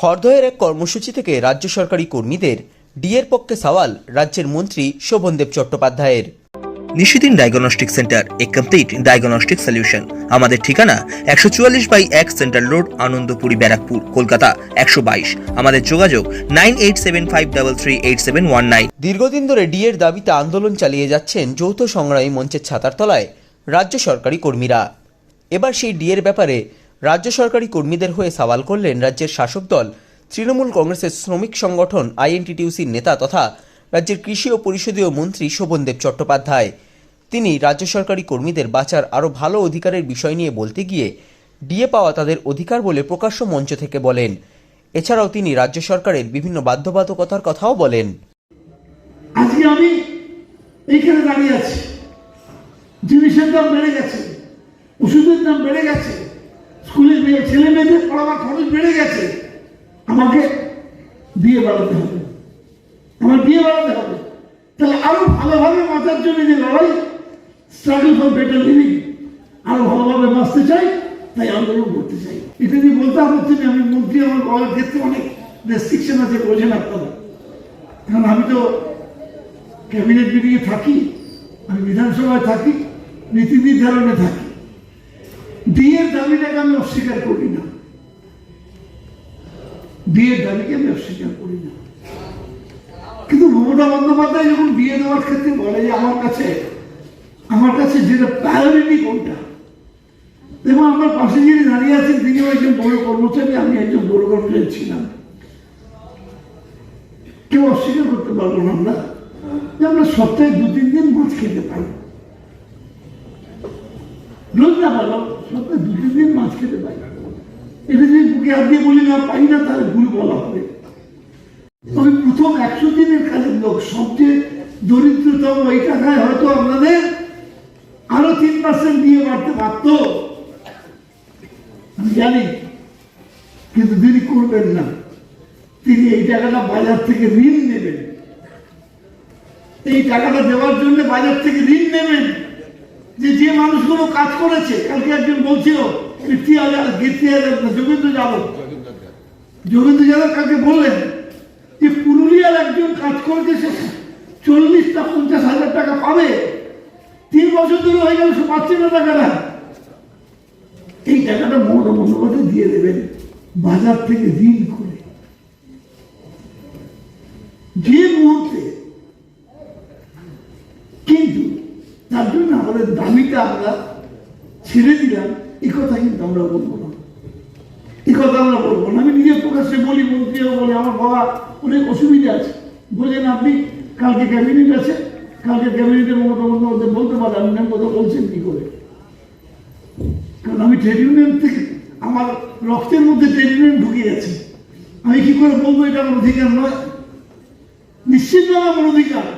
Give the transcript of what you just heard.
খড়দহের এক কর্মসূচি থেকে রাজ্য সরকারি কর্মীদের ডিএর পক্ষে সওয়াল রাজ্যের মন্ত্রী শোভনদেব চট্টোপাধ্যায়ের। নিশিদিন ডায়াগনস্টিক সেন্টার এ কমপ্লিট ডায়াগনস্টিক সলিউশন। আমাদের ঠিকানা একশো চুয়াল্লিশ বাই এক সেন্ট্রাল রোড আনন্দপুরি ব্যারাকপুর কলকাতা একশো বাইশ। আমাদের যোগাযোগ nine eight seven five double three eight seven one nine. দীর্ঘদিন ধরে ডিএর দাবিতে আন্দোলন চালিয়ে যাচ্ছেন যৌথ সংগ্রামী মঞ্চের ছাতার তলায় রাজ্য সরকারি কর্মীরা। এবার সেই ডিএর ব্যাপারে রাজ্য সরকারি কর্মীদের হয়ে সওয়াল করলেন রাজ্যের শাসক দল, তৃণমূল কংগ্রেসের শ্রমিক সংগঠন, আইএনটিটিউসির নেতা তথা রাজ্যের কৃষি ও পরিষদীয় মন্ত্রী শোভনদেব চট্টোপাধ্যায়। তিনি রাজ্য সরকারি কর্মীদের বাঁচার আরও ভালো অধিকারের বিষয় নিয়ে বলতে গিয়ে ডিএ পাওয়া তাদের অধিকার বলে প্রকাশ্য মঞ্চ থেকে বলেন। এছাড়াও তিনি রাজ্য সরকারের বিভিন্ন বাধ্যবাধকতার কথাও বলেন। আজকে আমি এইখানে দাঁড়িয়ে আছি। জিনিসের দাম বেড়ে গেছে, ওষুধের দাম বেড়ে গেছে মেয়ে, ছেলে মেয়েদের পড়াবার খরচ বেড়ে গেছে। আমাকে বিয়ে বাড়াতে হবে। আমার বিয়ে বাড়াতে হবে। তাহলে আরও ভালোভাবে বাঁচার জন্য যে লড়াই স্ট্রাগল ফর বেটার লিভিং আরও ভালোভাবে বাঁচতে চাই, তাই আন্দোলন করতে চাই। এটা নিয়ে বলতে হচ্ছে নেই আমি মন্ত্রী, আমার বলার ক্ষেত্রে অনেক রেস্ট্রিকশন আছে বোঝেন আপনারা। কারণ আমি তো ক্যাবিনেট মিটিংয়ে থাকি, আমি বিধানসভায় থাকি, নীতি নির্ধারণে থাকি। বিয়ের দাবিটাকে আমি অস্বীকার করি না। বিয়ের দাবিকে আমি অস্বীকার করি না। কিন্তু মমতা বন্দ্যোপাধ্যায় যখন বিয়ে দেওয়ার ক্ষেত্রে বলে যে আমার কাছে আমার কাছে যেটা প্রায়োরিটি কোনটা? এবং আমার পাশে যিনি দাঁড়িয়ে আছেন তিনিও একজন বড় কর্মচারী, আমি একজন বড় কর্মচারী ছিলাম। কেউ অস্বীকার করতে পারব না আমরা। যে আমরা সপ্তাহে দু তিন দিন মাছ খেতে পাই রোজ না পারলাম সপ্তাহে দু তিন দিন মাছ খেতে পাই এটা যদি বুকে হাত দিয়ে বলি না, পাই না, তাহলে ভুল বলা হবে। তবে প্রথম একশো দিনের কাজের লোক, সবচেয়ে দরিদ্রতম এই টাকায় হয়তো আপনাদের আরও তিন পার্সেন্ট দিয়ে বাড়তে পারত। আমি জানি, কিন্তু তিনি করবেন না। তিনি এই টাকাটা বাজার থেকে ঋণ নেবেন। এই টাকাটা দেওয়ার জন্য বাজার থেকে ঋণ নেবেন। যে যে মানুষগুলো কাজ করেছে, কালকে একজন বলছিল যোগেন্দ্র যাদব। যোগেন্দ্র যাদব কালকে বললেন যে পুরুলিয়ার একজন কাজ করেছে, সে চল্লিশটা, পঞ্চাশ হাজার টাকা পাবে। তিন বছর ধরে হয়ে গেল, সে পাচ্ছে না টাকাটা। এই টাকাটা মমতা বন্দ্যোপাধ্যায় দিয়ে দেবেন বাজার থেকে ঋণ করে। যে মুহূর্তে কিন্তু তার জন্য আমাদের দামিটা আমরা ছেড়ে দিলাম। এই কথা কিন্তু আমরা বলব না। এই কথা আমরা বলব না। আমি নিজে প্রকাশ্যে বলি, মন্ত্রীও বলি, আমার বাবা অনেক অসুবিধা আছে। বলছেন আপনি, কালকে ক্যাবিনেট আছে। কালকে ক্যাবিনেটে মমতা বন্দ্যোপাধ্যায় বলতে পারেন আপনি কথা বলছেন কি করে? কারণ আমি ট্রেড ইউনিয়ন থেকে, আমার রক্তের মধ্যে ট্রেড ইউনিয়ন ঢুকে গেছে। আমি কি করে বলব, এটা আমার অধিকার নয়। নিশ্চিত আমার অধিকার।